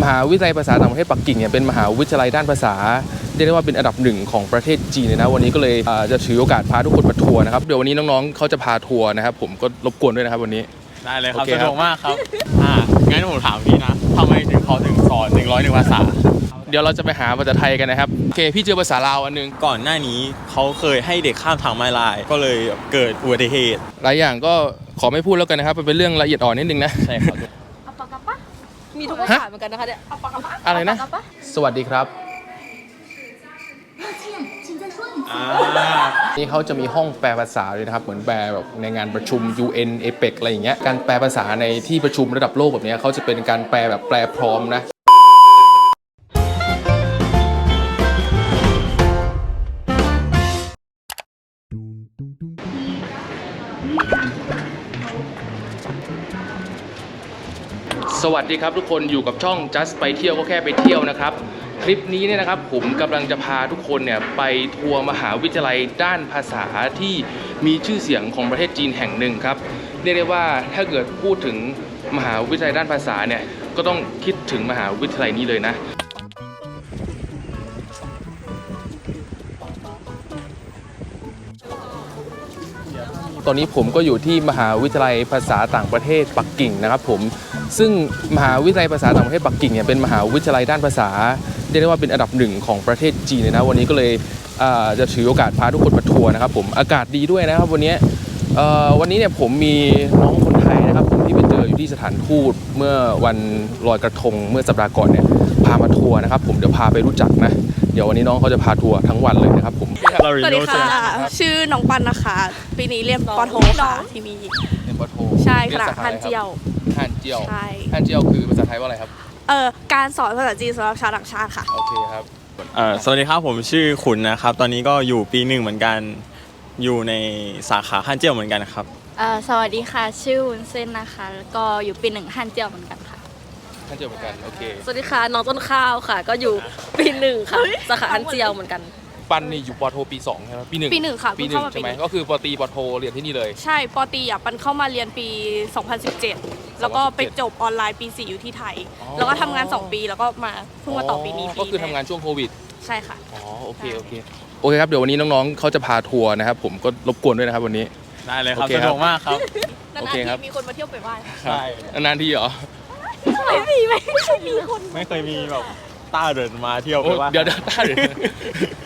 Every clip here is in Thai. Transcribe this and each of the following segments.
มหาวิทยาลัยภาษาต่างประเทศปักกิ่งเนี่ยเป็นมหาวิทยาลัยด้านภาษาเรียกได้ว่าเป็นอันดับหนึ่งของประเทศจีนเลยนะวันนี้ก็เลยอ่าจะถือโอกาสพาทุกคนมาทัวร์นะครับเดี๋ยววันนี้น้องๆเขาจะพาทัวร์นะครับผมก็รบกวนด้วยนะครับวันนี้ ได้เลยครับโอเคครับสะดวกมากครับอ่างั้นผมถามนี้นะทำไมถึงเขาถึงสอน101ภาษา เดี๋ยวเราจะไปหาภาษาไทยกันนะครับโอเคพี่เจอภาษาลาวอันหนึงก่อนหน้านี้เขาเคยให้เด็กข้ามทางม้าลาย ก็เลยเกิดอุบัติเหตุหลายอย่างก็ขอไม่พูดแล้วกันนะครับมันเป็นเรื่องละเอียดอ่อนนิดนึงนะใช่ครับอัปปะกะปะ มีทุกภาษาเหมือนกันนะคะเนี่ยเอาปากกาปะไรนะ สวัสดีครับนี่เขาจะมีห้องแปลภาษาเลยนะครับ เหมือนแปลแบบในงานประชุม UN a p e c อะไรอย่างเงี้ย การแปลภาษาในที่ประชุมระดับโลกแบบเนี้ยเขาจะเป็นการแปลแบบแปลพร้อมนะ สวัสดีครับทุกคนอยู่กับช่อง just ไปเที่ยวก็แค่ไปเที่ยวนะครับ คลิปนี้เนี่ยนะครับผมกำลังจะพาทุกคนเนี่ยไปทัวร์มหาวิทยาลัยด้านภาษาที่มีชื่อเสียงของประเทศจีนแห่งหนึ่งครับเรียกได้ว่าถ้าเกิดพูดถึงมหาวิทยาลัยด้านภาษาเนี่ยก็ต้องคิดถึงมหาวิทยาลัยนี้เลยนะตอนนี้ผมก็อยู่ที่มหาวิทยาลัยภาษาต่างประเทศปักกิ่งนะครับผม ซึ่งมหาวิทยาลัยภาษาต่างประเทศปักกิ่งเนี่ยเป็นมหาวิทยาลัยด้านภาษาเรียกได้ว่าเป็นอันดับหนึ่งของประเทศจีนเลยนะวันนี้ก็เลยอ่าจะถือโอกาสพาทุกคนมาทัวร์นะครับผมอากาศดีด้วยนะครับวันนี้เอ่อวันนี้เนี่ยผมมีน้องคนไทยนะครับผมที่ไปเจออยู่ที่สถานทูตเมื่อวันลอยกระทงเมื่อสัปดาห์ก่อนเนี่ยพามาทัวร์นะครับผมเดี๋ยวพาไปรู้จักนะเดี๋ยววันนี้น้องเขาจะพาทัวร์ทั้งวันเลยนะครับผมเราสวัสดีค่ะชื่อน้องปันนะคะ ปีนี้เรียนปโทค่ะที่มีเรียนปโท ใช่เรียคณะสาขาฮัอะนไรครับเจียวฮันเจียวใช่ฮันเจียวคือภาษาไทยว่าอะไรครับเอ่อการสอนภาษาจีนสำหรับชาวต่างชาติค่ะโอเคครับเอ่อสวัสดีครับผมชื่อขุนนะครับ ตอนนี้ก็อยู่ปีหนึ่งเหมือนกันอยู่ในสาขาฮั่นเจียวเหมือนกันครับเอ่อสวัสดีค่ะชื่อวุ้นเส้นนะคะแล้วก็อยู่ปีหนึ่งฮันเจียวเหมือนกันค่ะฮันเจียวเหมือนกันโอเคสวัสดีค่ะน้องต้นข้าวค่ะ ก็อยู่ปีหนึ่งค่ะสาขาอันเจียวเหมือนกัน ปันนี่อยู่ปอโทปีสองใช่ไหมปีหนึ่งปีหนึ่งค่ะปีหนึ่งเพิ่งเข้ามาใช่ไหมปีหนึ่ง ก็คือปอตรีปอโทเรียนที่นี่เลย ใช่ปอตรีอะปันเข้ามาเรียนปี 2017 แล้วก็ไปจบออนไลน์ปี4อยู่ที่ไทย อ๋อ แล้วก็ทำงาน 2 ปีแล้วก็มาเพิ่งมาต่อปีนี้ปีก็คือทำงานช่วงโควิด ใช่ค่ะ อ๋อ โอเคใช่โอเค โอเคครับ เดี๋ยววันนี้น้องๆ เขาจะพาทัวร์นะครับ ผมก็รบกวนด้วยนะครับวันนี้ ได้เลยครับโอเคครับสะดวกมากครับ นาโอนเคครับๆทีมีคนมาเที่ยวไปบ้านใช่ นานๆทีเหรอ ไม่มีไม่เคยมีคน ไม่เคยมีแบบ ต้าเดินมาเที่ยวโอ้ไปว่าเดี๋ยวเดี๋ยวต้าเลย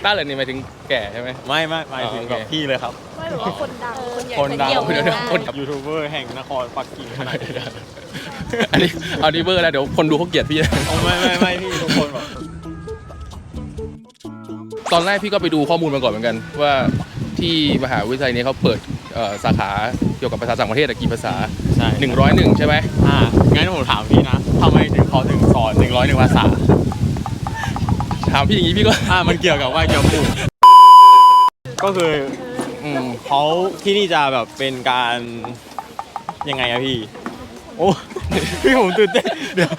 ต้าเลยนี่หมายถึงแก่ใช่ไหม ไม่ไม่หมายถึงอ๋อโอเคแบบพี่เลยครับไม่แบบว่าคนดังคนใหญ่คนดังเที่ยวเดี๋ยวเดี๋ยวคน ยูทูบเบอร์แห่งนครปักกิ่งขนาดนี้อันนี้เอาดีเบอร์แล้วเดี๋ยวคนดูเขาเกลียดพี่นะโอ้ไม่ไม่ไม่พี่ทุกคนแบบตอนแรกพี่ก็ไปดูข้อมูลมาก่อนเหมือนกัน ว่าที่มหาวิทยาลัยนี้เขาเปิดเอ่อสาขาเกี่ยวกับภาษาต่างประเทศอะกี่ภาษา ใช่101 ใช่ไหมอ่างั้นผมถามนี้นะทำไมถึงเขาถึงสอน101ภาษา ถามพี่อย่างนี้พี่ก็ อ่ามันเกี่ยวกับว่าเกี่ยวกับก็คืออืมเขาที่นี่จะแบบเป็นการยังไงอะพี่ โอ้ พี่ผมตื่นเต้นเดี๋ยว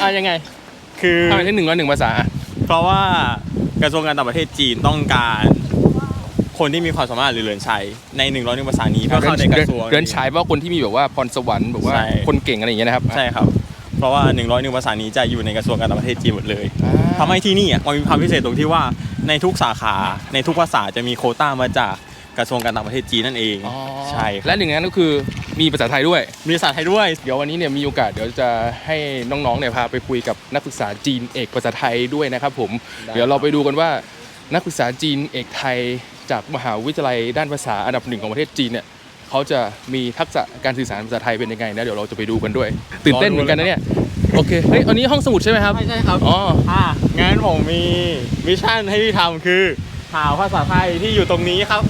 อะยังไงคือทำไมถึงหนึ่งร้อยหนึ่งภาษา เพราะว่ากระทรวงการต่างประเทศจีนต้องการคนที่มีความสามารถหรือเรียนใช้ใน1นึ่งภาษานี้เพื่อเข้าในกระทรวงเดินฉายว่าคนที่มีแบบว่าพรสวรรค์แบบว่าใช่คนเก่งอะไรอย่างเงี้ยนะครับ ใช่ครับ เพราะว่า1นึ่งภาษานี้จะอยู่ในกระทรวงการต่างประเทศจีนหมดเลยอ่า ทำให้ที่นี่อะมันมีความพิเศษตรงที่ว่าในทุกสาขาในทุกภาษาจะมีโควต้ามาจากกระทรวงการต่างประเทศจีนนั่นเองอ๋อใช่ครับและหนึ่งในนั้นก็คือมีภาษาไทยด้วย มีภาษาไทยด้วย เดี๋ยววันนี้เนี่ยมีโอกาสเดี๋ยวจะให้น้องๆเนี่ยพาไปคุยกับนักศึกษาจีนเอกภาษาไทยด้วยนะครับผมได้เดี๋ยวเราไปดูกันว่านักศึกษาจีนเอกไทยจากมหาวิทยาลัยด้านภาษาอันดับหนึ่งของประเทศจีนเนี่ยเขาจะมีทักษะการสื่อสารภาษาไทยเป็นยังไงนะเดี๋ยวเราจะไปดูกันด้วย ตื่นเต้นเหมือนกันนะเนี่ย โอเค เฮ้ย อันนี้ห้องสมุดใช่ไหมครับ ไม่ใช่ครับอ๋อ อ่างั้นผมมีมิชชั่นให้พี่ทำคือหาภาษาไทยที่อยู่ตรงนี้ครับ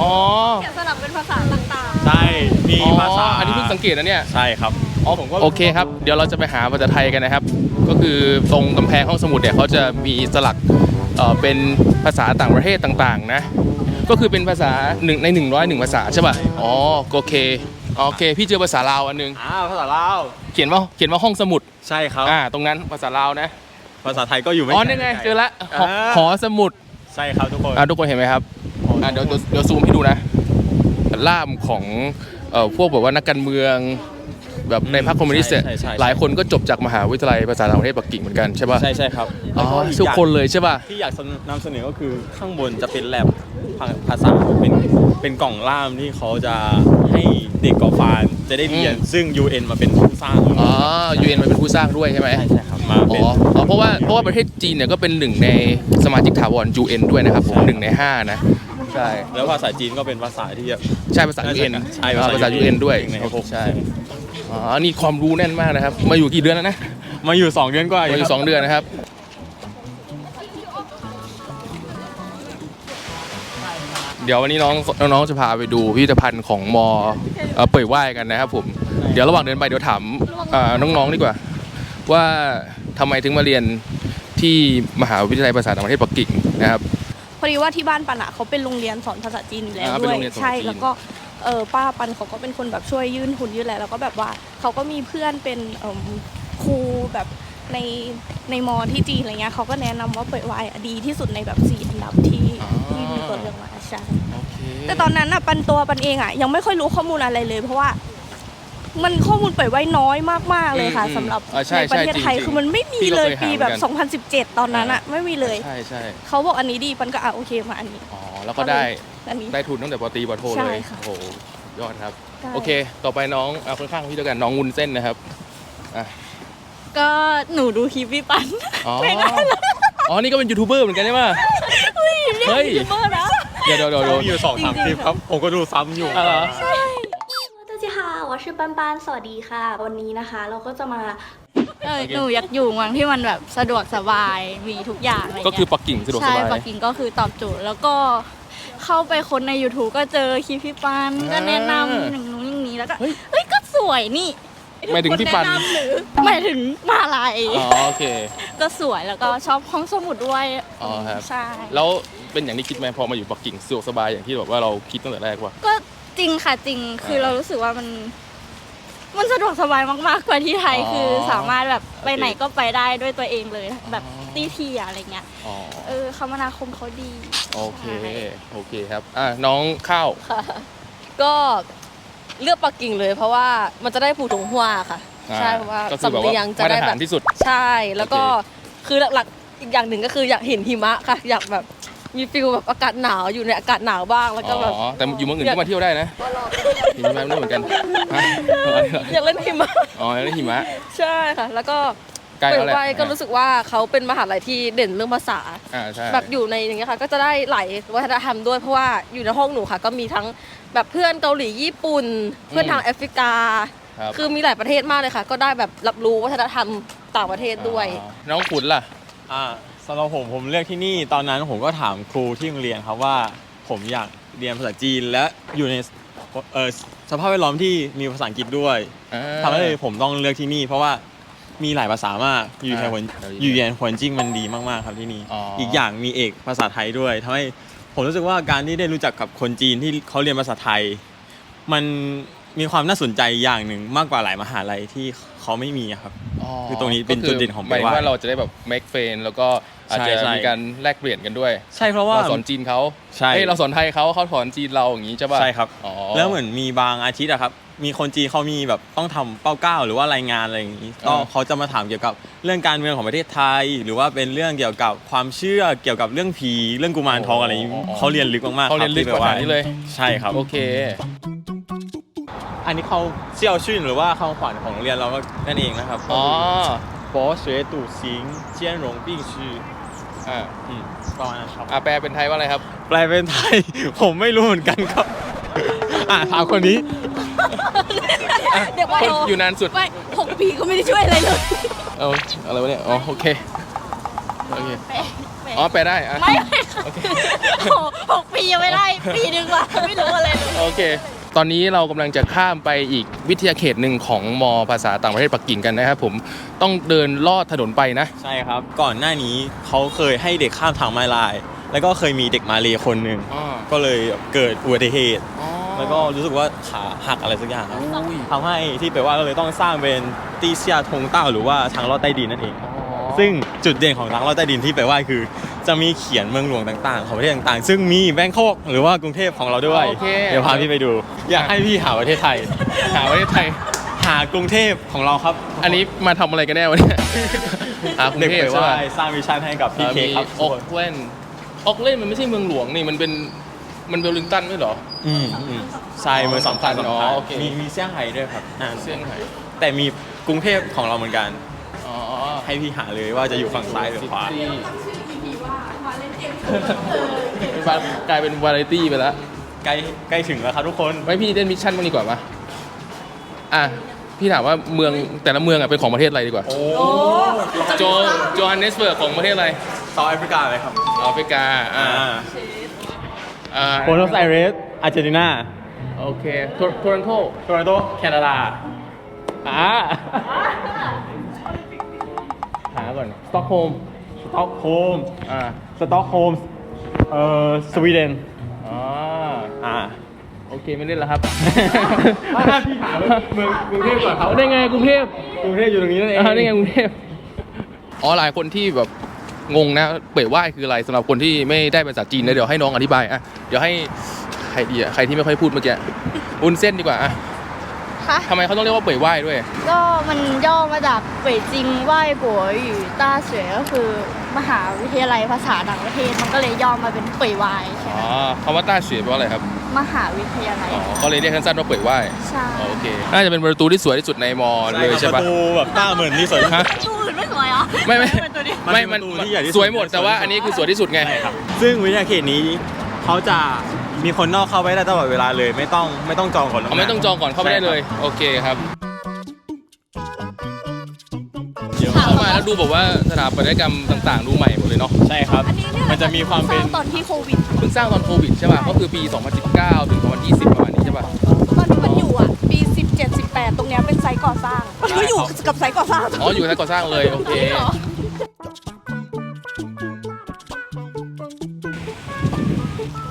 อ๋อ เขียนสลับเป็นภาษาต่างใช่ มีภาษาอ๋ออันนี้เพิ่งสังเกตนะเนี่ย ใช่ครับ อ๋อผมก็โอเคครับ เดี๋ยวเราจะไปหาภาษาไทยกันนะครับ ก็คือตรงกำแพงห้องสมุดเนี่ยเขาจะมีสลักเอ่อเป็นภาษาต่างประเทศต่างๆนะ ก็คือเป็นภาษาหนึ่งในหนึ่งร้อยหนึ่งภาษาใช่ป่ะ อ๋อ โอเค โอเค พี่เจอภาษาลาวอันหนึง อ่า ภาษาลาว เขียนว่าเขียนว่าห้องสมุดใช่ครับ อ่าตรงนั้นภาษาลาวนะ ภาษาไทยก็อยู่ไม่อ๋อนี่ไงเจอละหออ่าหอสมุดใช่ครับทุกคนอ่าทุกคนเห็นไหมครับอ่าเดี๋ยวเดี๋ยวเดี๋ยวซูมให้ดูนะ ล่ามของเอ่อพวกแบบว่านักการเมืองแบบในพรรคคอมมิวนิสต์เนี่ยใช่ใช่ใช่หลายคนก็จบจากมหาวิทยาลัยภาษาต่างประเทศปักกิ่งเหมือนกันใช่ป่ะใช่ใช่ครับอ๋อแล้วอีทุกอย่างคนเลยใช่ป่ะที่อยากนำเสนอก็คือข้างบนจะเป็นแลบภาษาเป็นเป็นกล่องล่ามที่เขาจะให้ เด็กกอฟานจะได้เรียนอืมซึ่ง UN มาเป็นผู้สร้างอ๋อ UN มันเป็นผู้สร้างด้วยใช่ไหมใช่ใช่ครับมาอ๋เป็อนอ๋อเพราะว่าเพราะว่าประเทศจีนเนี่ยก็เป็นหนึ่งในสมาชิกถาวร UN ด้วยนะครับผมหนึ่งในห้านะใช่แล้วภาษาจีนก็เป็นภาษาที่แบบ ใช่ภาษา UN ใช่อ่าภาษา ภาษา UN UN ด้วยหนึ่งในหก ใช่อ๋อนี่ความรู้แน่นมากนะครับ มาอยู่กี่เดือนแล้วนะมาอยู่ 2 เดือนกว่ามาอยู่สองเดือนนะครับ เดี๋ยววันนี้น้องน้องๆจะพาไปดูพิพิธภัณฑ์ของมเอ่อเป่ยว่ายกันนะครับผมเดี๋ยวระหว่างเดินไปเดี๋ยวถามเอ่อน้องๆดีกว่า ว่าทำไมถึงมาเรียนที่มหาวิทยาลัยภาษาต่างประเทศปักกิ่งนะครับ พอดีว่าที่บ้านปันอะเขาเป็นโรงเรียนสอนภาษาจีนอยู่แล้วอ่าเป็นด้วยโรงเรียนสอนใช่จีน แล้วก็เออป้าปันเขาก็เป็นคนแบบช่วยยื่นทุนยื่นอะไรแล้วก็แบบว่าเขาก็มีเพื่อนเป็นเอิ่มครูแบบในในมอที่จีนอะไรเงี้ยเขาก็แนะนำว่าเปิดวายอะดีที่สุดในแบบสี่อันดับที่ที่มี ตัวเลือกมาใช่โอเคแต่ตอนนั้นอะปันตัวปันเองอะยังไม่ค่อยรู้ข้อมูลอะไรเลย เพราะว่า มันข้อมูลเปิดไว้น้อยมากๆเลยค่ะอืมสำหรับอ่าใช่ในประเทศไทยใช่จริงๆคือมันไม่มีพี่ก็เลยเคยหาปีแบบเหมือนกัน2017 ตอนนั้นอะไม่มีเลยใช่ใช่เขาบอกอันนี้ดีปันก็อะโอเคมาอันนี้อ๋อแล้วก็ได้อันนี้ได้ทุนตั้งแต่ปตรีปโทใช่เลยค่ะโอ้โหยอดครับใช่โอเค ต่อไปน้องเอาข้างๆพี่ด้วยกันน้องวุ้นเส้นนะครับก็หนูดูคลิปพี่ปันอ๋ออ๋อ นี่ก็เป็นยูทูบเบอร์เหมือนกันใช่ไหม เรียกฮ้ยูทูบเบอร์นะ เดี๋ยวเดี๋ยวเดี๋ยวดูอยู่สองสามคลิปครับ ผมก็ดูซ้ำอยู่ เออ สวัสดีค่ะ我是ปันปันสวัสดีค่ะ วันนี้นะคะ เราก็จะมาเออหนูอยากอยู่เมืองที่มันแบบสะดวกสบายมีทุกอย่างเลยก็คือปักกิ่งสะดวกสบายใช่ปักกิ่งก็คือตอบโจทย์แล้วก็เข้าไปคนใน YouTube ก็เจอคลิปพี่ปันก็แนะนำอย่างนู้นอย่างนี้แล้วก็เฮ้ยก็สวยนี่ หมายถึงพี่ปัน คแะำหรือหมายถึงมหาลัยอ๋อโอเค ก็สวยแล้วก็ชอบห้องสมุดด้วยอ๋อครับ ใช่ แล้วเป็นอย่างที่คิดไหมพอมาอยู่ปักกิ่งสะดวกสบายอย่างที่แบบว่าเราคิดตั้งแต่แรกว่า ก็จริงค่ะจริงคือเรารู้สึกว่ามัน มันสะดวกสบายมากๆกว่าที่ไทยอ๋อคือสามารถแบบไปโอเคไหนก็ไปได้ด้วยตัวเองเลย แบบอ๋อ ตีทีอะไรเงี้ยอ๋อเออคมนาคมเขาดี โอเค โอเคครับ อะน้องข้าว ก็ เลือกปักกิ่งเลย เพราะว่ามันจะได้ผูกถงหัวค่ะอ่าใช่เพราะว่าก็คือแบบสำว่าเนียงจะมาตรได้ฐาแบนบที่สุด ใช่แล้วก็โอเคคือหลักๆอีกอย่างหนึ่งก็คืออยากเห็นหิมะค่ะ อยากแบบมีฟิลแบบอากาศหนาวอยู่ในอากาศหนาวบ้างแล้วก็แบบอ๋อ แต่อยู่เมืองอื่นก็มาเที่ยวได้นะหิมะไม่เหมือนกันฮะอะไรเหรออยากเล่นหิมะ อ๋อแล้วหิมะ ใช่ค่ะ แล้วก็ ใกล้เปิแล้ดวแหละไว้ก็รู้สึกว่าเขาเป็นมหาลัยที่เด่นเรื่องภาษา อ่าใช่ แบบอยู่ในอย่างเงี้ยค่ะก็จะได้หลายวัฒนธรรมด้วยเพราะว่าอยู่ในห้องหนูค่ะ ก็มีทั้งแบบเพื่อนเกาหลีญี่ปุ่น เพื่อนทางแอฟริกา ครับคือมีหลายประเทศมากเลยค่ะ ก็ได้แบบรับรู้วัฒนธรรมต่างประเทศด้วย อ๋อน้องขุนล่ะ อ่าสำหรับผมผมเลือกที่นี่ตอนนั้นผมก็ถามครูที่โรงเรียนครับว่า ผมอยากเรียนภาษาจีนและอยู่ในเอ่อสภาพแวดล้อมที่มีภาษาอังกฤษด้วยอ่า ทำให้ผมต้องเลือกที่นี่ เพราะว่า มีหลายภาษามากอยู่ในอ่าหวนเดี๋ยวอยู่เรียนหวนจิ้งมันดีมากๆครับที่นี่อ๋ออี อีกอย่างมีเอกภาษาไทยด้วยทำให้ผมรู้สึกว่าการที่ได้รู้จักกับคนจีนที่เขาเรียนภาษาไทย มัน มีความน่าสนใจอย่างหนึ่งมากกว่าหลายมหาลัยที่เขาไม่มีอะครับ คือตรงนี้เป็นจุดเด่นของหมายถึงไปว่าว่าเราจะได้แบบ make friend แล้วก็อาจใช่จะใช่ มีการแลกเปลี่ยนกันด้วยใช่เพราะว่า เราสอนจีนเขาใช่เอ้ยเราสอนไทยเขาเขาสอนจีนเราอย่างนี้ใช่ป่ะ ใช่ครับ อ๋อ แล้วเหมือนมีบางอาทิตย์อะครับ มีคนจีนเขามีแบบต้องทำเป้าเก้าหรือว่ารายงานอะไรอย่างนี้ก็เขาจะมาถามเกี่ยวกับเรื่องการเมืองของประเทศไทย หรือว่าเป็นเรื่องเกี่ยวกับความเชื่อเกี่ยวกับเรื่องผีเรื่องกุมารทองอะไรอย่างนี้เขาเรียนลึกมากๆเขาเรียนลึกคบกว่าฐานนี้เลย ใช่ครับ โอเค อันนี้เขาเซี่ยวชื่นหรือว่าคำขวัญของโรงเรียนเราก็นั่นเองนะครับ อ๋อ 博学笃行兼容并蓄 อ่า อืมประมาณนั้นครับ อ่าแปลเป็นไทยว่าอะไรครับ แปลเป็นไทย ผมไม่รู้เหมือนกันครับ อ่ะถามคนนี้ เดี๋ยวว่า คนอยู่นานสุด ไม่หกปีก็ไม่ได้ช่วยอะไรเลย เอาอะไรวะเนี่ย อ๋อ โอเค โอเค อ๋อ แปลได้อ่ะ ไม่ไม่ค่ะโอ้โหหกปียังไม่ได้ ปีหนึ่งว่ะไม่รู้อะไรเลย โอเค ตอนนี้เรากำลังจะข้ามไปอีกวิทยาเขตหนึ่งของมภาษาต่างประเทศปักกิ่งกันนะครับผมต้องเดินลอดถนนไปนะ ใช่ครับ ก่อนหน้านี้เขาเคยให้เด็กข้ามทางม้าลาย แล้วก็เคยมีเด็กมาเลคนหนึ่งอ๋อก็เลยเกิดอุบัติเหตุอ๋อแล้วก็รู้สึกว่าขาหักอะไรสักอย่างครับอุ้ยทำให้ที่แปลว่าก็เลยต้องสร้างเป็นตีเซียทงเต้าหรือว่าทางลอดใต้ดินนั่นเองอ๋อ ซึ่งจุดเด่นของทางลอดใต้ดินที่แปลว่าคือ จะมีเขียนเมืองหลวงต่างๆ ของประเทศต่างๆ ซึ่งมีแบงคอกหรือว่ากรุงเทพของเราด้วย โอเค เดี๋ยวพาพี่ไปดู อยากให้พี่หาประเทศไทย หาประเทศไทย หากรุงเทพของเราครับอันนี้มาทำอะไรกันแน่วะเนี่ยหากรุงเด็กเทพเผยใช่ว่าป่ะสร้างวิชั่นให้กับพี่เค้กครับออกแลนด์ออกแลนด์มันไม่ใช่เมืองหลวงนี่มันเป็นมันเวลลิงตันไม่เหรอ อืมอืมใช่เมืองสำคัญอ๋อสำคัญโอเค มีมีเซี่ยงไฮ้ด้วยครับอ่า เซี่ยงไฮ้แต่มีกรุงเทพของเราเหมือนกันอ๋อ ให้พี่หาเลยว่าจะอยู่ฝั่งซ้ายหรือขวากลายเป็นวาไรตี้ไปแล้วใกล้ใกล้ถึงแล้วครับทุกคน ไว้พี่เล่นมิชชั่นบ้างดีกว่าปะอะ พี่ถามว่าเมืองแต่ละเมืองอะเป็นของประเทศอะไรดีกว่า โอ้โจโจฮันเนสเบิร์กของประเทศอะไรเซาท์แอฟริกาเลยครับแอฟริกา อ่าอ่าโบนอสไอเรสอาร์เจนตินาโอเคโทโทรอนโตโตรอนโตแคนาดา อ่า หาก่อนสต็อกโฮล์มสต็อกโฮล์มอ่าสต็อกโฮล์มเอ่อสวีเดนอ๋ออ่าโอเคไม่เล่นแล้วครับพี่หาเมืองกรุงเทพก่อนครับได้ไงกรุงเทพกรุงเทพอยู่ตรงนี้นั่นเองอ่าได้ไงกรุงเทพอ๋อหลายคนที่แบบงงนะเปิดว่ายคืออะไรสำหรับคนที่ไม่ได้ภาษาจีนนะเดี๋ยวให้น้องอธิบายอะเดี๋ยวให้ใครดีอะใครที่ไม่ค่อยพูดเมื่อกี้อุนเส้นดีกว่าอะ คะ ทำไมเขาต้องเรียกว่าเปิดว่ายด้วย ก็มันย่อมาจากเป่ยจิงไหว้ปัวหยูต้าเสวยก็คือมหาวิทยาลัยภาษาต่างประเทศมันก็เลยย่อมาเป็นเป่ยวายใช่ไหอ๋มอคำว่าต้าเฉียแปลว่าอะไรครับ มหาวิทยาลัยอ๋อ ก็เลยเรียกสั้นๆว่าเปิดว่ายใช่อ๋อโอเค น่าจะเป็นประตูที่สวยที่สุดในมอเลยใช่ปปะระตูแบบต้าเหมือนที่สวยที่สุฮะดตู้อื่นไม่สวยเหรอไม่ไม่ เป็นตัวนี้ มันไม่เป็นมันประตูที่ใหญ่ที่สุดสวยหมดแต่ว่าอันนี้คือสวยที่สุดไงใช่ครับซึ่งวิทยาเขตนี้เขาจะ มีคนนอกเข้าไปได้ตลอดเวลาเลย ไม่ต้องไม่ต้องจองก่อนเอาไม่ต้องจองก่อนเข้าไม่ได้เลย โอเคครับเยอะเข้ามาแล้วดูแบบว่าสถาปัตยกรรมต่างๆ ดูใหม่หมดเลยเนาะใช่ครับ อันนี้เนี่ยมันจะมีความเป็น สร้งตอนที่โควิดเพิ่งสร้างตอนโควิดใช่ป่ะก็คือปี 2019 ถึง 2020 ประมาณนี้ใช่ป่ะ ตอนที่มันอยู่อะ ปี 17 18 ตรงเนี้ยเป็นไซต์ก่อสร้างมันก็อยู่กับไซต์ก่อสร้าง อ๋ออยู่ในก่อสร้างเลย โอเค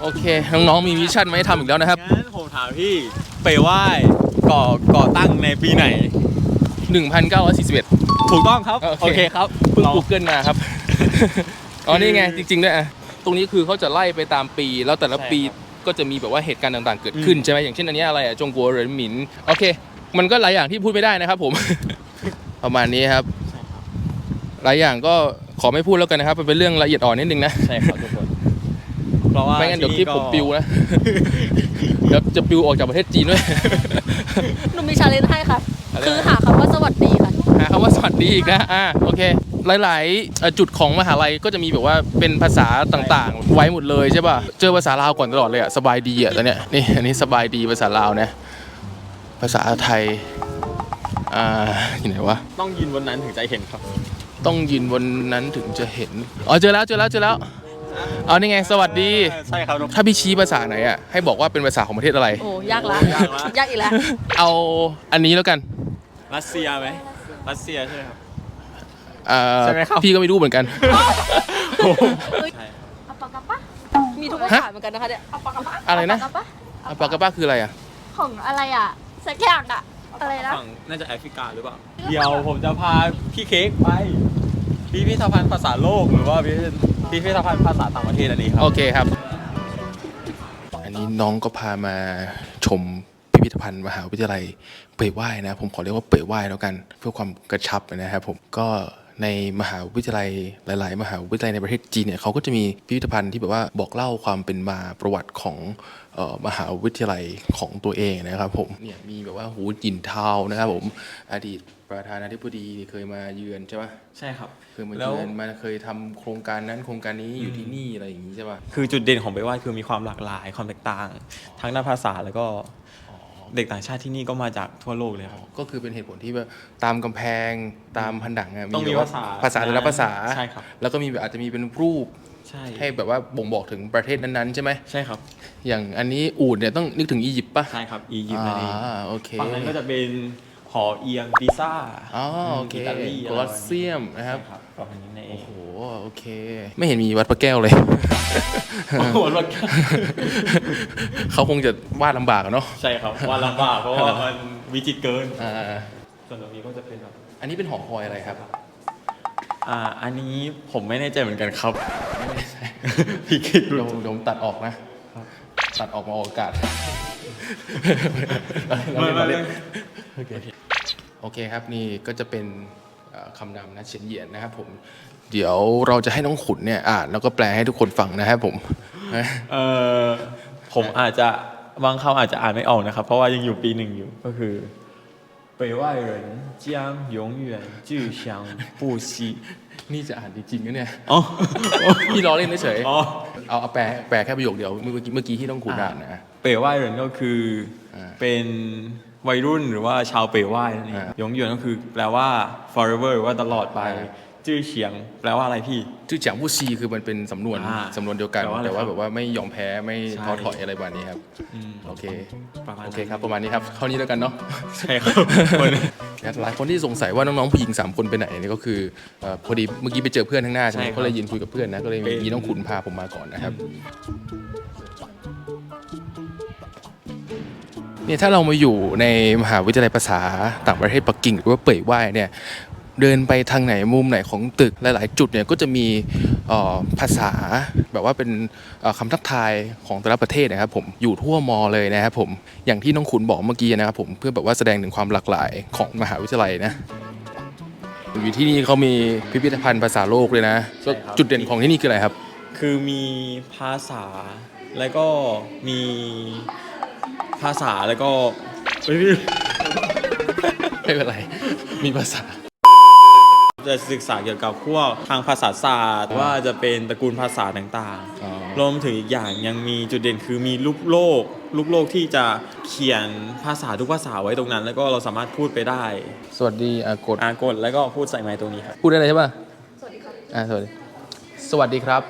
โอเค น้องๆมีวิชั่นไหมาให้ทำอีกแล้วนะครับงั้นผมถามพี่ไปไหว้ก่อก่อตั้งในปีไหน 1941 ถูกต้องครับ โอเคครับเพิ่งลอง Google มาครับ อ๋อนี่ไงจริงๆด้วยอะตรงนี้คือเขาจะไล่ไปตามปี แล้วแต่ละใช่ปีครับก็จะมีแบบว่าเหตุการณ์ต่างๆ เกิดขึ้นอืม ใช่ไหมอย่างเช่นอันเนี้ยอะไรอะจงกัวเหรินหมินโอเค มันก็หลายอย่างที่พูดไม่ได้นะครับผม ประมาณนี้ครับ หลายอย่างก็ขอไม่พูดแล้วกันนะครับมันเป็นเรื่องละเอียดอ่อนนิดนึงนะ ใช่ครับทุกคน เพราะว่าไม่งั้นเดี๋ยวคลิปที่ผมปิวนะ เดี๋ยวจะปิวออกจากประเทศจีนด้วยหนูมีชาเลนจ์ให้ค่ะอะไรคือหาคำว่าสวัสดีค่ะ หาคำว่าสวัสดีอีกนะ อ่า โอเค หลายๆเอ่อจุดของมหาลัยก็จะมีแบบว่าเป็นภาษาต่าง ๆ ไว้หมดเลยใช่ป่ะ เจอภาษาลาวก่อนตลอดเลยอะสบายดีอะตอนเนี้ย นี่ อันนี้สบายดีภาษาลาวนะ ภาษาไทย อ่า อยู่ไหนวะ ต้องยืนบนนั้นถึงจะเห็นครับ ต้องยืนบนนั้นถึงจะเห็น อ๋อ เจอแล้ว เจอแล้ว เจอแล้ว เอานี่ไง สวัสดี ใช่ครับทุกคนถ้าพี่ชี้ภาษาไหนอะให้บอกว่าเป็นภาษาของประเทศอะไร โอ้ยากละยากละ ยากอีกแล้วเอาอันนี้แล้วกันรัสเซียไหมรัสเซียใช่ไหมครับอ่าใช่ไหมครับ พี่ก็ไม่รู้เหมือนกันใช่อัปปะกะปะมีทุกภาษาเหมือนกันนะคะเนี่ยอัปปะกะปะอะไรนะ ปากกาปะอัปปากาป้าคืออะไรอะของอะไรอะสักอย่างอะ อะไรนะ ฝั่งน่าจะแอฟริกาหรือเปล่า เดี๋ยวผมจะพาพี่เค้กไป พิพิธภัณฑ์ภาษาโลกหรือว่าพิพิพิธภัณฑ์ภาษาต่างประเทศอันนี้ครับ โอเคครับ อันนี้น้องก็พามาชมพิพิธภัณฑ์มหาวิทยาลัยเป่ยว่ายนะ ผมขอเรียกว่าเป่ยว่ายแล้วกัน เพื่อความกระชับนะครับผมก็ ในมหาวิทยาลัยหลาย ๆ มหาวิทยาลัยในประเทศจีนเนี่ยเขาก็จะมีพิพิธภัณฑ์ที่แบบว่าบอกเล่าความเป็นมาประวัติของเอ่อมหาวิทยาลัยของตัวเองนะครับผมเนี่ยมีแบบว่าหูจินเทานะครับผมอดีตประธานาธิบดีเคยมาเยือนใช่ปะใช่ครับเคยมาแล้วเยือนมาเคยทำโครงการนั้นโครงการนี้อยู่ที่นี่อะไรอย่างนี้ใช่ปะคือจุดเด่นของไปว่าคือมีความหลากหลายความแตกต่าง ทั้งด้านภาษาแล้วก็ เด็กต่างชาติที่นี่ก็มาจากทั่วโลกเลยครับ ก็คือเป็นเหตุผลที่ว่าตามกำแพงตามผนังอะต้องมีแบบว่ภาษาภาษาแต่ละภาษาใช่ครับแล้วก็มีแบบอาจจะมีเป็นรูปใช่ให้แบบว่าบ่งบอกถึงประเทศนั้นๆใช่ไหมใช่ครับ อย่างอันนี้อูดเนี่ยต้องนึกถึงอียิปต์ป่ะใช่ครับอียิปต์นั่นเองอ่าโอเคฝั่งนั้นก็จะเป็น หอเอียงปิซ่าอ๋อโอเคอิตาลีโคลอสเซียมนะครับใช่ครับประมาณนี้นั่นเอโอ้งโหโอเค ไม่เห็นมีวัดพระแก้วเลยโอ้โหรถเขาคงจะวาดลำบากอะเนาะใช่ครับว่าลำบากเพราะว่ามันวิจิตรเกินอ่าส่วนตรงนี้ก็จะเป็นแบบอันนี้เป็นหอคอยอะไรครับอ่าอันนี้ผมไม่แน่ใจเหมือนกันครับพี่คิดดูเดี๋ยวเดี๋ยวผมตัดออกนะตัดออกมาออกอากาศไม่ไม่ไม่ โอเค โอเคครับนี่ก็จะเป็นเอ่อคำนำนะเฉียนเหยียนนะครับผม เดี๋ยวเราจะให้น้องขุนเนี่ยอ่านแล้วก็แปลให้ทุกคนฟังนะครับผม เออผมอาจจะบางคำอาจจะอ่านไม่ออกนะครับ เพราะว่ายังอยู่ปีหนึ่งอยู่ก็คือ北外人将永远志向不息 นี่จะอ่านจริงๆนะเนี่ย อ๋อ พี่ล้อเล่นเฉย อ๋อ ๆเอาเอาแปลแปลแค่ประโยคเดียวเมื่อกี้เมื่อกี้ที่ต้องขุนอ่านนะ เป๋ว่ายเหรินก็คืออา เป็น วัยรุ่นหรือว่าชาวเป๋ว่ายนั่นเองอ่ายงเหยวนก็คือแปลว่า forever หรือว่าตลอดไปอ่าจื้อเฉียง แปลว่าอะไรพี่ ชื่อจังผู้ซีคือมันเป็นสำนวนอ่าสำนวนเดียวกัน แปลว่าอะไรแต่ว่าครับแบบว่าไม่ยอมแพ้ไม่ใช่ ท้อถอยอะไรแบบนี้ครับอืมโอเคประมาณโอนั้นเคครับประมาณนี้ครับเท่านี้แล้วกันเนาะ ใช่ครับหลายคนที่สงสัยว่าน้องๆผู้หญิง 3 คนไปไหนเนี่ยก็คือเอ่อพอดีเมื่อกี้ไปเจอเพื่อนข้างหน้าใช่ไหมใช่ครับก็เลยยืนคุยกับเพื่อนนะก็เลยเป็นมีน้องขุนพาผมมาก่อนนะครับ เนี่ยถ้าเรามาอยู่ในมหาวิทยาลัยภาษาต่างประเทศปักกิ่งหรือว่าเป่ยว่ายเนี่ยเดินไปทางไหนมุมไหนของตึกหลาย ๆ จุดเนี่ยก็จะมีภาษาแบบว่าเป็นเอ่อคำทักทายของแต่ละประเทศนะครับผมอยู่ทั่วมอเลยนะครับผมอย่างที่น้องขุนบอกเมื่อกี้นะครับผมเพื่อแบบว่าแสดงถึงความหลากหลายของมหาวิทยาลัยนะอยู่ที่นี่เขามีพิพิธภัณฑ์ภาษาโลกเลยนะจุดเด่นของที่นี่คืออะไรครับ คือมีภาษาแล้วก็มี ภาษาแล้วก็เฮ้ยพี่ ไม่เป็นไร มีภาษา จะศึกษาเกี่ยวกับพวกทางภาษาศาสตร์ ว่าจะเป็นตระกูลภาษาต่าง อ๋อ ๆ รวมถึงอีกอย่างยังมีจุดเด่นคือมีลูกโลก ลูกโลกที่จะเขียนภาษาทุกภาษาไว้ตรงนั้น แล้วก็เราสามารถพูดไปได้ สวัสดีอากด อากดแล้วก็พูดใส่ไมค์ตรงนี้ครับ พูดได้เลยใช่ป่ะ สวัสดีครับอ่าสวัสดี สวัสดีครับ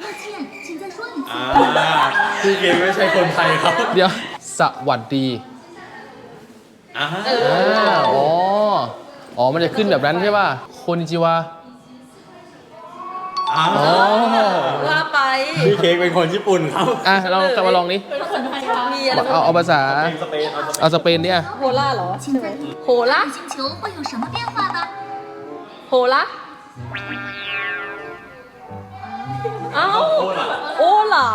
抱歉，请再说一次。 อ่า พี่เกมไม่ใช่คนไทยครับเดี๋ยว สวัสดีอ๋ออ๋อ อ๋อ มันจะขึ้นแบบนั้นใช่ป่ะคนจิวาอ๋ออ๋ว่าไปพี่เค้กเป็นคนญี่ปุ่นครับอะเรากลับมาลองนี้เอาภาษาเอาสเปนเนี่ยโฮล่าเหรอโฮล่าโฮล่าอ้าโอล่า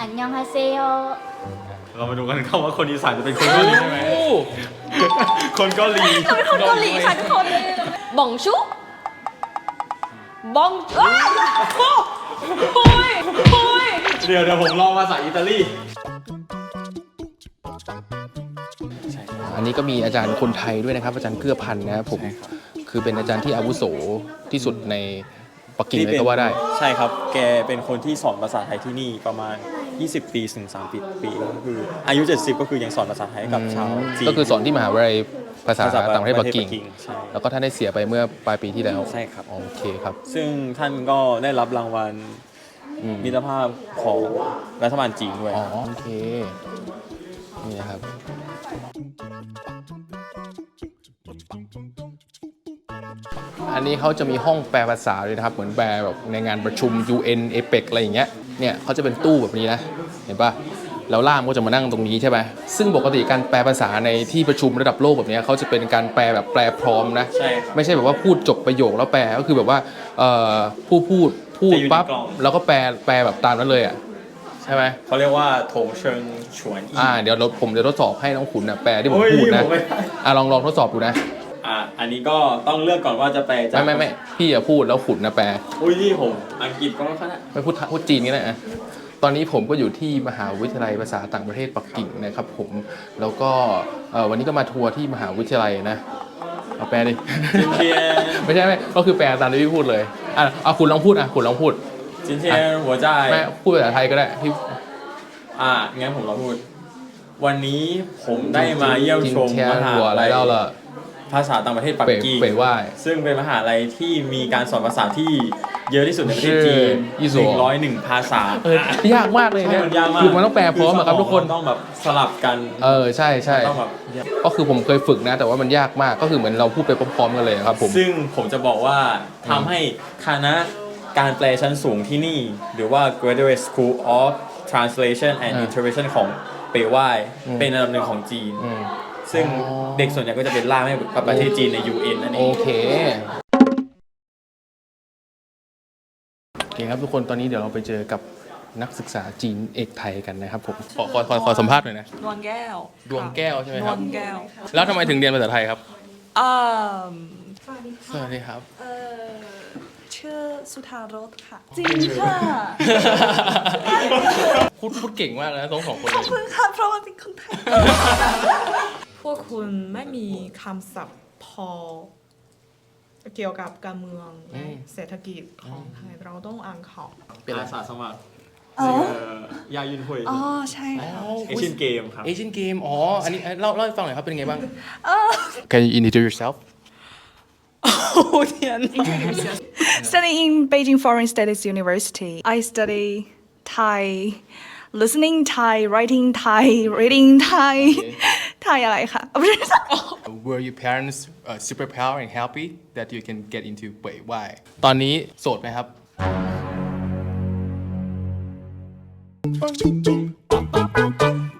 อันยองฮาเซโยเรามาดูกันครับว่าคนอีสานจะเป็นคนเกาหลีใช่ไหมคนเกาหลีเราเป็นคนเกาหลีค่ะทุกคนบองชุบองอ้าวโอ้ยโอ้ยเดี๋ยวเดี๋ยวผมลองภาษาอิตาลีอันนี้ก็มีอาจารย์คนไทยด้วยนะครับ อาจารย์เกื้อพันธ์นะครับผมคือเป็นอาจารย์ที่อาวุโสที่สุดใน ปักกิ่งเลยก็ว่าได้ ใช่ครับ แกเป็นคนที่สอนภาษาไทยที่นี่ประมาณ 20 ปีถึง3ปีปีก็คือ อายุ 70 ก็คือยังสอนภาษาไทยให้กับชาวจีนก็คือสอนที่มหาวิทยาลัยภาษาต่างประเทศปักกิ่งใช่แล้วก็ท่านได้เสียไปเมื่อปลายปีที่แล้วใช่ครับโอเคครับ ซึ่งท่านก็ได้รับรางวัลอืมมิตรภาพของรัฐบาลจีนด้วยอ๋อโอเคนี่นะครับ อันนี้เขาจะมีห้องแปลภาษาเลยนะครับ เหมือนแปลแบบในงานประชุม UN APEC อะไรอย่างเงี้ย เนี่ยเขาจะเป็นตู้แบบนี้นะ เห็นปะแล้วล่ามก็จะมานั่งตรงนี้ใช่ไหมซึ่งปกติการแปลภาษาในที่ประชุมระดับโลกแบบเนี้ยเขาจะเป็นการแปลแบบแปลพร้อมนะใช่ครับไม่ใช่แบบว่าพูดจบประโยคแล้วแปล ก็คือแบบว่าเอ่อผู้พูดพูดจะอยู่ในปั๊บกล่องแล้วก็แปลแปลแบบตามนั้นเลยอะใช่ไหมเขาเรียกว่าโถงเชิงฉวนอีอ่าเดี๋ยวเราผมจะทดสอบให้น้องขุนนะแปลที่ผมโอ้ยพูดนะผมไม่ได้อ่าลองลองทดสอบดูนะ อะอันนี้ก็ต้องเลือกก่อนว่าจะแปลจากไม่ไม่ไม่พี่อย่าพูดแล้วขุดนะแปลอุ้ยที่ผมอังกฤษก็ไม่ค่อยนะไม่พูดพูดจีนก็ได้อะตอนนี้ผมก็อยู่ที่มหาวิทยาลัยภาษาต่างประเทศปักกิ่งนะครับ ผมแล้วก็วันนี้ก็มาทัวร์ที่มหาวิทยาลัยนะเอาแปลดิไม่ใช่ไม่ก็คือแปลตามที่พี่พูดเลยอะเอาคุณลองพูดอะคุณลองพูดจินเทียนหัวใจไม่พูดภาษาไทยก็ได้พี่อะงั้นผมลองพูด วันนี้ผมได้มาเยี่ยมชมมหาวิทยาลัย ภาษาต่างประเทศปักเป๋กิ่งเป๋ว่าย ซึ่งเป็นมหาลัยที่มีการสอนภาษาที่เยอะที่สุดในประเทศจีนชื่ออีโซหนึ่งร้อยหนึ่งภาษาเออยากมากเลยใช่เนี่ยมันยากมากคือมันต้องแปลพร้อมอะครับทุกคนต้องแบบสลับกันเออใช่ใช่ต้องแบบก็คือผมเคยฝึกนะ แต่ว่ามันยากมากก็คือเหมือนเราพูดไปพร้อมๆกันเลยครับผม ซึ่งผมจะบอกว่าทำให้คณะการแปลชั้นสูงที่นี่ หรือว่า Graduate School of Translation and อ่า Interpretation ของเปไวายอืมเป็นอันดับหนึ่งของจีน อืม ซึ่งอ๋อเด็กส่วนใหญ่ก็จะเป็นล่ามให้กับประเทศจีนใน UN นั่นเอโอง เคโอเคครับทุกคนตอนนี้เดี๋ยวเราไปเจอกับนักศึกษาจีนเอกไทยกันนะครับผมขอขอขอขอสัมภาษณ์หน่อยนะ ดวงแก้วดวงแก้วใช่ไหมดควรับงแก้วแล้วทำไมถึงเรียนภาษาไทยครับอ่าสวัสดีครับ เออชื่อสุธารสค่ะ จริงค่ะพูดพูดเก่งมากเลยนะทั้งสองคนเลยค่ะเพราะว่าเป็นคนไทย พวกคุณไม่มีคำศัพท์พอ เกี่ยวกับการเมืองและเศรษฐกิจของไทยเราต้องอ่านข่าวเป็นอะไรอาสาสมัครอ๋อยายุนหุยอ๋อใช่อ๋ค่ะอเอเชียนเกมครับ เอเชียนเกมอ๋ออันนี้เล่าเล่าให้ฟังหน่อยครับเป็นไงบ้าง Can you introduce yourself โอ้เทียน Studying in Beijing Foreign Studies University I study Thai listening Thai writing Thai reading Thai Thai อะไรคะ Were your parents uh, super proud and happy that you can get into เป่ยว่ายตอนนี้โสดไหมครับ Bum, bum, bum, bum, bum, bum.